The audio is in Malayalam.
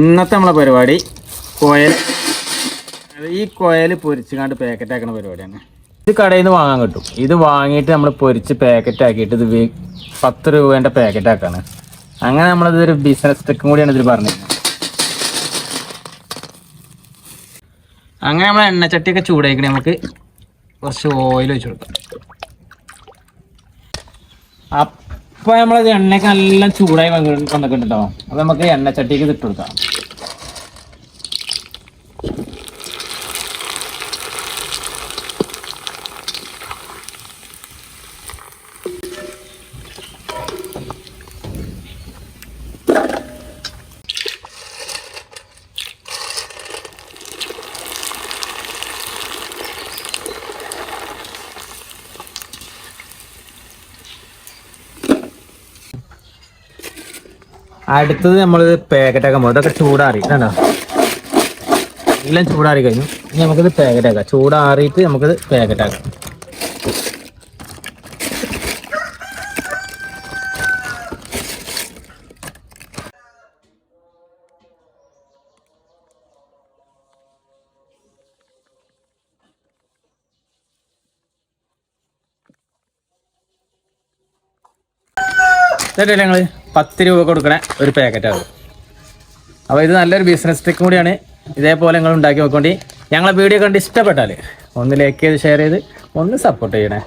ഇന്നത്തെ നമ്മളെ പരിപാടി കോയൽ. ഈ കോയൽ പൊരിച്ചുകാണ്ട് പാക്കറ്റ് ആക്കുന്ന പരിപാടിയാണ്. ഇത് കടയിൽ നിന്ന് വാങ്ങാൻ കിട്ടും. ഇത് വാങ്ങിയിട്ട് നമ്മൾ പൊരിച്ച് പാക്കറ്റ് ആക്കിയിട്ട് ഇത് പത്ത് രൂപേന്റെ പാക്കറ്റ് ആക്കാണ്. അങ്ങനെ നമ്മളിതൊരു ബിസിനസ് ട്രിക്കും കൂടിയാണ് ഇതിൽ പറഞ്ഞത് അങ്ങനെ നമ്മൾ എണ്ണച്ചട്ടിയൊക്കെ ചൂടായിക്കണേ. നമുക്ക് കുറച്ച് ഓയിൽ വെച്ച് കൊടുക്കാം. അപ്പൊ നമ്മളത് എണ്ണയൊക്കെ നല്ല ചൂടായി വന്നിട്ടുണ്ട്? അപ്പൊ നമുക്ക് എണ്ണച്ചട്ടിക്ക് ഇട്ട് കൊടുക്കാം. അടുത്തത് നമ്മൾ പാക്കറ്റ് ആക്കാൻ പോകും ഇതൊക്കെ ചൂടാറി കണ്ടോ? എല്ലാം ചൂടാറി കഴിഞ്ഞു. ഇനി നമുക്കിത് പാക്കറ്റ് ആക്കാം. ചൂടാറിയിട്ട് നമുക്കിത് പാക്കറ്റ് ആക്കാം. ഞങ്ങൾ പത്ത് രൂപ കൊടുക്കണ ഒരു പാക്കറ്റ് പാക്കറ്റാണ് അപ്പോൾ ഇത് നല്ലൊരു ബിസിനസ് ട്രിക്ക് കൂടിയാണ്. ഇതേപോലെ നിങ്ങൾ ഉണ്ടാക്കി നോക്കേണ്ടി. ഞങ്ങളെ വീഡിയോ കണ്ട് ഇഷ്ടപ്പെട്ടാൽ ഒന്ന് ലൈക്ക് ചെയ്ത് ഷെയർ ചെയ്ത് ഒന്ന് സപ്പോർട്ട് ചെയ്യണേ.